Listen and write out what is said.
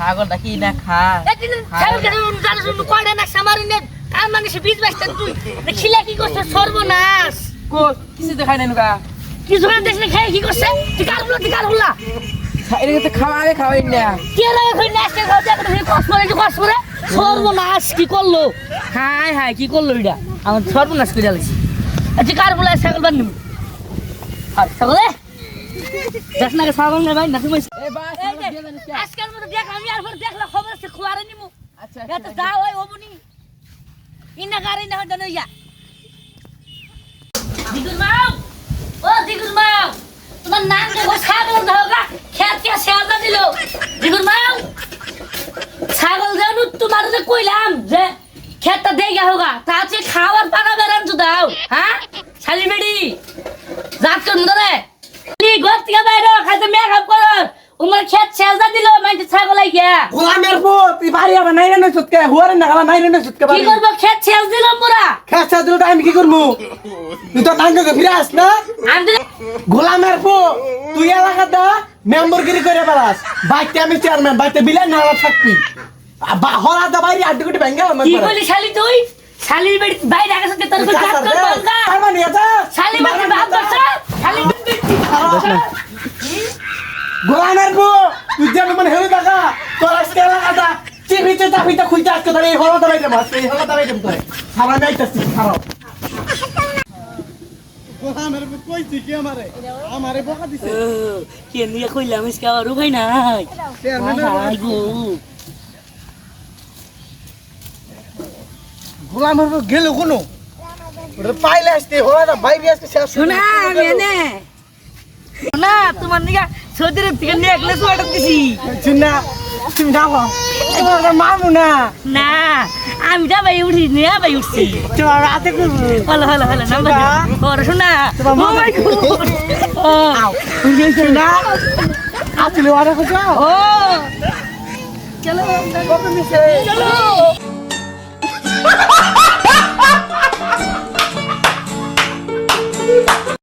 ছাগলটা কি না খা। একদিন ছাগল কেন কয়টা না সামারি নে কার মানুষ বীজ বাইস্তা তুই। রে খিলা কি করছে? সর্বনাশ। কো কিছু দেখাই নাই নুকা। কিছু করে দেশ খাই কি করছে? তুই কার হলো তুই কার হলা এদিকে তো খাওয়া আগে খাওয়াই না। কে লাগে কই নাচতে খাও দেখো তুমি কষ্ট করে কষ্ট করে সর্বনাশ কি করল? হাই হাই কি করল এটা? আমার সর্বনাশ করে আলিস আচ্ছা কার বলে ছাগল বান্ধব আর ছাগলে? দেখ না ছাগল না ভাই না তুমি এ বাস আজকাল মতো দেখ আমি আর পর দেখলাম খবর আছে খুয়ারে নিমু। আচ্ছা এত যাও ওই ওবনি ইনা গাড়ি না হতে নইয়া দিগুর মাও ও দিগুর মাও তোমার নাম দেখো ছাগল দাওগা খেত কে শেয়ালদা দিল। দিগুর মাও ছাগল জানু তোমার যে কইলাম যে খেতটা দেই হোগা তা আছে খাওয়ার পানা বেরান তো দাও হ্যাঁ? শালি বেড়ি জাত কোন ধরে। বাইরে খাইতে মেকআপ করো। উমার খেত শেয়ালদা দিল মানে ছাগল আই গিয়া গোলামের পো তুই বাড়ি আবার নাই রে সুতকে হুয়ারে না গালা নাই রে সুতকে কি করব খেত শেয়াল দিলাম পুরা? খেসা দিল আমি কি করব তুই তো টাঙ্গে ফিরে আস না গোলামের পো তুই এলাকাটা মেম্বরগিরি করে বেড়াস। বাইতে আমি চেয়ারম্যান বাইতে বিলে নালা থাকবি হলা দা বাইরে আড্ডি ভেঙ্গে আমার কি বলি শালি তুই? শালির বাড়ি বাইরে সাথে তোর কাজ কর বলগা তার মানে এটা শালি বাড়ি বাপ বাচ্চা শালি গোলামের পো তুই যেন মানে হেলে টাকা তোর আজকে এলাকাটা টিভিতে চাপিতে খুলতে আজকে ধরে এই হলা দা বাইরে মাস এই হলা দা বাইরে তোরে। সারা নাই তাছি খারাপ গোলামের পো কইছি কি আমারে? আমারে বকা দিছে কে নিয়ে কইলাম ইসকা আর উপায় নাই? হাই গো। গোলামের পো গেল কোনো? পাইলে আসতে হলাটা বাইরে আসতে শেষ শোনা শোনা তোমার নিগা সৌদির থেকে নেকলেস অর্ডার দিছি চিন্না তুমি যাব তোমার মামু না। না আমি যা ভাই উঠি নিয়ে ভাই উঠছি। তোমার রাতে করব। হলো হলো হলো নাম্বার ওর শোনা তোমার ও মা- মাই গড। চিন্না আসলে ওরা কোথাও ও। চলো। চলো।